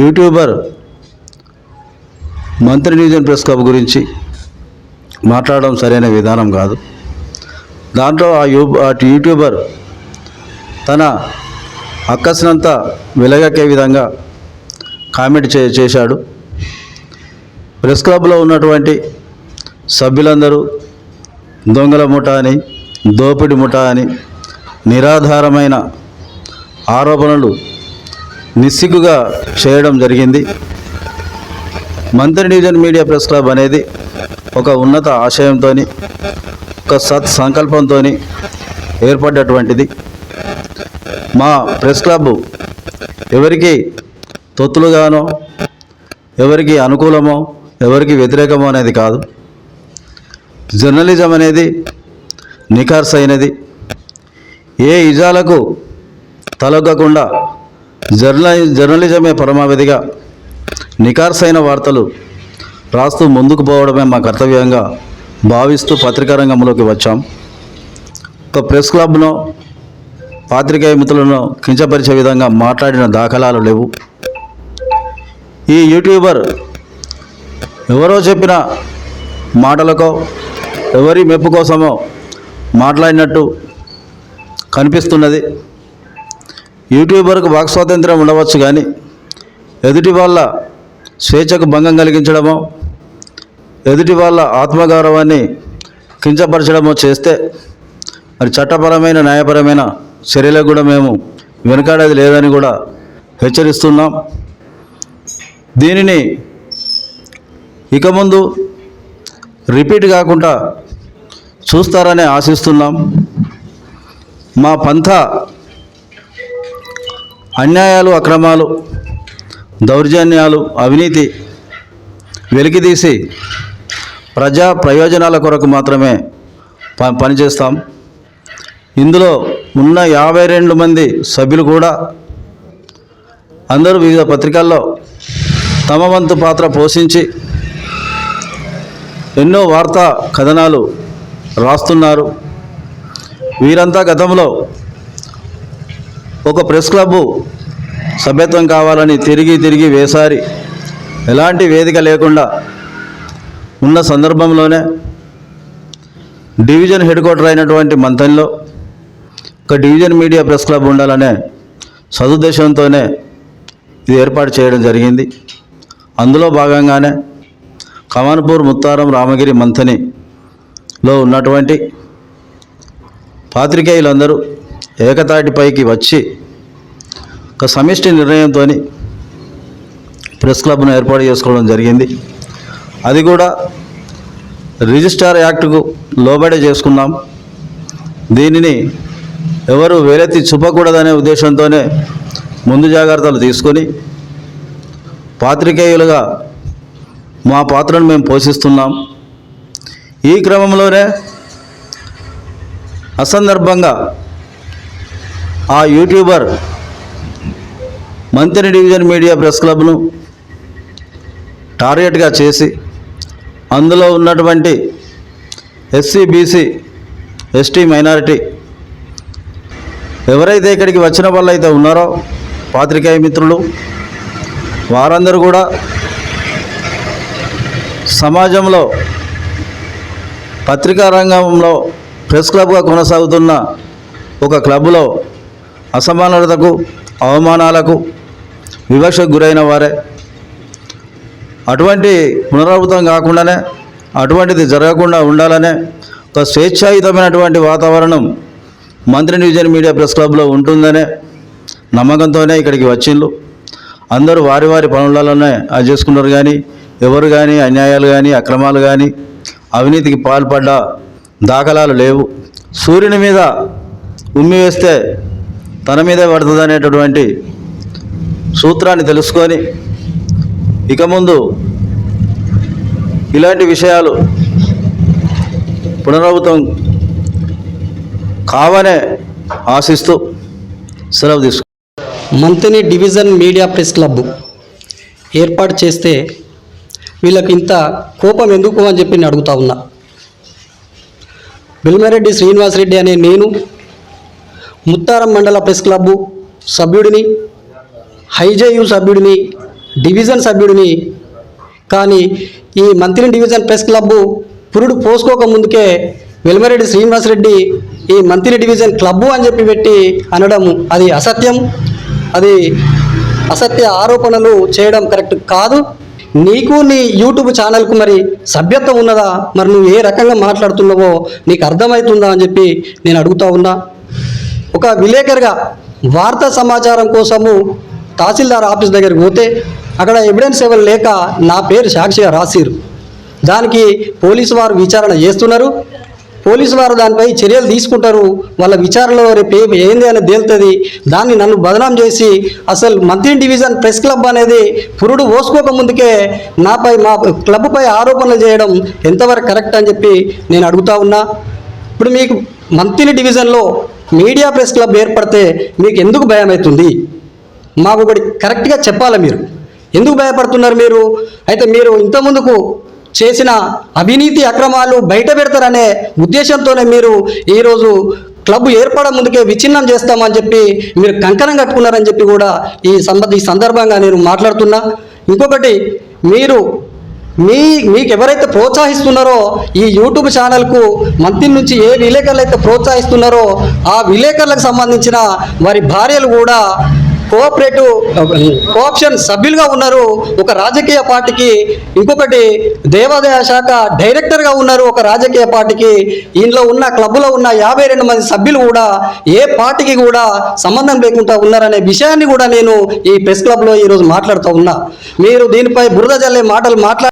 YouTuber మంత్రి division press club గురించి మాట్లాడడం సరైన విధానం కాదు. దాంట్లో ఆ యూ ఆ యూట్యూబర్ తన అక్కసినంత వెలగక్కే విధంగా కామెంట్ చే చేశాడు. ప్రెస్ క్లబ్లో ఉన్నటువంటి సభ్యులందరూ దొంగల ముఠ అని దోపిడి ముఠ అని నిరాధారమైన ఆరోపణలు నిస్సిగ్గుగా చేయడం జరిగింది. మంత్రి డివిజన్ మీడియా ప్రెస్ క్లబ్ అనేది ఒక ఉన్నత ఆశయంతో ఒక సత్ సంకల్పంతో ఏర్పడ్డటువంటిది. మా ప్రెస్ క్లబ్ ఎవరికి తొత్తులుగానో ఎవరికి అనుకూలమో ఎవరికి వ్యతిరేకమో అనేది కాదు. జర్నలిజం అనేది నిఖార్సైనది. ఏ ఇజాలకు తలొగ్గకుండా జర్న జర్నలిజమే పరమావధిగా నికార్సైన వార్తలు రాస్తూ ముందుకు పోవడమే మా కర్తవ్యంగా భావిస్తూ పత్రికా రంగంలోకి వచ్చాం. ఒక ప్రెస్ క్లబ్ను పాత్రికేయ మిత్రులను కించపరిచే విధంగా మాట్లాడిన దాఖలాలు లేవు. ఈ యూట్యూబర్ ఎవరో చెప్పిన మాటలకో ఎవరి మెప్పు కోసమో మాట్లాడినట్టు కనిపిస్తున్నది. యూట్యూబర్కు వాక్ స్వాతంత్రం ఉండవచ్చు కానీ ఎదుటి వాళ్ళ స్వేచ్ఛకు భంగం కలిగించడమో ఎదుటి వాళ్ళ ఆత్మగౌరవాన్ని కించపరచడమో చేస్తే మరి చట్టపరమైన న్యాయపరమైన చర్యలకు కూడా మేము వెనకాడేది లేదని కూడా హెచ్చరిస్తున్నాం. దీనిని ఇక ముందు రిపీట్ కాకుండా చూస్తారని ఆశిస్తున్నాం. మా పంథ అన్యాయాలు అక్రమాలు దౌర్జన్యాలు అవినీతి వెలికితీసి ప్రజా ప్రయోజనాల కొరకు మాత్రమే ప పనిచేస్తాం. ఇందులో ఉన్న యాభై రెండు మంది సభ్యులు కూడా అందరూ వివిధ పత్రికల్లో తమ వంతు పాత్ర పోషించి ఎన్నో వార్తా కథనాలు రాస్తున్నారు. వీరంతా గతంలో ఒక ప్రెస్ క్లబ్ సభ్యత్వం కావాలని తిరిగి తిరిగి వేసారి. ఎలాంటి వేదిక లేకుండా ఉన్న సందర్భంలోనే డివిజన్ హెడ్ క్వార్టర్ అయినటువంటి మంతంలో ఒక డివిజన్ మీడియా ప్రెస్ క్లబ్ ఉండాలనే సదుద్దేశంతోనే ఇది ఏర్పాటు చేయడం జరిగింది. అందులో భాగంగానే కమాన్పూర్ ముత్తారం రామగిరి మంథనిలో ఉన్నటువంటి పాత్రికేయులందరూ ఏకతాటిపైకి వచ్చి ఒక సమిష్టి నిర్ణయంతో ప్రెస్ క్లబ్ను ఏర్పాటు చేసుకోవడం జరిగింది. అది కూడా రిజిస్టార్ యాక్ట్కు లోబడి చేసుకున్నాం. దీనిని ఎవరు వేలెత్తి చూపకూడదనే ఉద్దేశంతోనే ముందు జాగ్రత్తలు తీసుకొని పాత్రికేయులుగా మా పాత్రను మేము పోషిస్తున్నాం. ఈ క్రమంలోనే అసందర్భంగా ఆ యూట్యూబర్ మంత్రి డివిజన్ మీడియా ప్రెస్ క్లబ్ను టార్గెట్గా చేసి అందులో ఉన్నటువంటి ఎస్సీ బీసీ ఎస్టీ మైనారిటీ ఎవరైతే ఇక్కడికి వచ్చిన వాళ్ళు అయితే ఉన్నారో పాత్రికేయ మిత్రులు వారందరూ కూడా సమాజంలో పత్రికా రంగంలో ప్రెస్ క్లబ్గా కొనసాగుతున్న ఒక క్లబ్లో అసమానతకు అవమానాలకు వివక్షకు గురైన వారే. అటువంటి పునరావృతం కాకుండానే అటువంటిది జరగకుండా ఉండాలనే ఒక స్వేచ్ఛాయుతమైనటువంటి వాతావరణం మంత్రి డివిజన్ మీడియా ప్రెస్ క్లబ్లో ఉంటుందనే నమ్మకంతోనే ఇక్కడికి వచ్చిండ్రు. అందరూ వారి వారి పనులలోనే అది చేసుకున్నారు కానీ ఎవరు కానీ అన్యాయాలు కానీ అక్రమాలు కానీ అవినీతికి పాల్పడ్డ దాఖలాలు లేవు. సూర్యుని మీద ఉమ్మి వేస్తే తన మీదే పడుతుంది అనేటటువంటి సూత్రాన్ని తెలుసుకొని ఇక ముందు ఇలాంటి విషయాలు పునరావృతం కావనే ఆశిస్తూ సెలవు తీసుకు Manthani division media press club ఏర్పాటు చేస్తే వీళ్ళకి ఇంత కోపం ఎందుకు అని చెప్పి నేను అడుగుతా ఉన్నా. బిల్మారెడ్డి శ్రీనివాసరెడ్డి అనే నేను ముత్తారం మండల ప్రెస్ క్లబ్బు సభ్యుడిని హైజేయు సభ్యుడిని డివిజన్ సభ్యుడిని కానీ ఈ మంత్రి డివిజన్ ప్రెస్ క్లబ్బు పురుడు పోసుకోక ముందుకే వెల్మరెడ్డి శ్రీనివాసరెడ్డి ఈ మంత్రి డివిజన్ క్లబ్బు అని చెప్పి పెట్టి అనడం అది అసత్యం. అది అసత్య ఆరోపణలు చేయడం కరెక్ట్ కాదు. నీకు నీ యూట్యూబ్ ఛానల్కు మరి సభ్యత్వం ఉన్నదా? మరి నువ్వు ఏ రకంగా మాట్లాడుతున్నావో నీకు అర్థమవుతుందా అని చెప్పి నేను అడుగుతా ఉన్నా. ఒక విలేకరుగా వార్తా సమాచారం కోసము తహసీల్దార్ ఆఫీస్ దగ్గరికి పోతే అక్కడ ఎవిడెన్స్ ఎవరు లేక నా పేరు సాక్షిగా రాసిరు. దానికి పోలీసు వారు విచారణ చేస్తున్నారు. పోలీసు వారు దానిపై చర్యలు తీసుకుంటారు. వాళ్ళ విచారణలో రేపు ఏ- ఏంది అని తేలుతుంది. దాన్ని నన్ను బదనాం చేసి అసలు మంత్రి డివిజన్ ప్రెస్ క్లబ్ అనేది పురుడు పోసుకోక ముందుకే నాపై మా క్లబ్పై ఆరోపణలు చేయడం ఎంతవరకు కరెక్ట్ అని చెప్పి నేను అడుగుతా ఉన్నా. ఇప్పుడు మీకు మంత్రి డివిజన్లో మీడియా ప్రెస్ క్లబ్ ఏర్పడితే మీకు ఎందుకు భయం అవుతుంది మాకు ఒకటి కరెక్ట్గా చెప్పాలి మీరు? ఎందుకు భయపడుతున్నారు మీరు? అయితే మీరు ఇంతకుముందుకు చేసిన అవినీతి అక్రమాలు బయట పెడతారనే ఉద్దేశంతోనే మీరు ఈరోజు క్లబ్ ఏర్పడ ముందుకే విచ్ఛిన్నం చేస్తామని చెప్పి మీరు కంకణం కట్టుకున్నారని చెప్పి కూడా ఈ సంద ఈ సందర్భంగా నేను మాట్లాడుతున్నా. ఇంకొకటి మీరు మీ మీకు ఎవరైతే ప్రోత్సహిస్తున్నారో ఈ యూట్యూబ్ ఛానల్కు మంత్రి నుంచి ఏ విలేకరులు అయితే ప్రోత్సహిస్తున్నారో ఆ విలేకరులకు సంబంధించిన వారి భార్యలు కూడా కోఆపరేటివ్ కోఆప్షన్ సభ్యులుగా ఉన్నారు. ఒక రాజకీయ పార్టీకి ఇంకొకటి దేవాదాయ శాఖ డైరెక్టర్గా ఉన్నారు. ఒక రాజకీయ పార్టీకి ఇందులో ఉన్న క్లబ్లో ఉన్న యాభై రెండు మంది సభ్యులు కూడా ఏ పార్టీకి కూడా సంబంధం లేకుండా ఉన్నారనే విషయాన్ని కూడా నేను ఈ ప్రెస్ క్లబ్లో ఈరోజు మాట్లాడుతూ ఉన్నా. మీరు దీనిపై బురద జల్లే మాటలు మాట్లా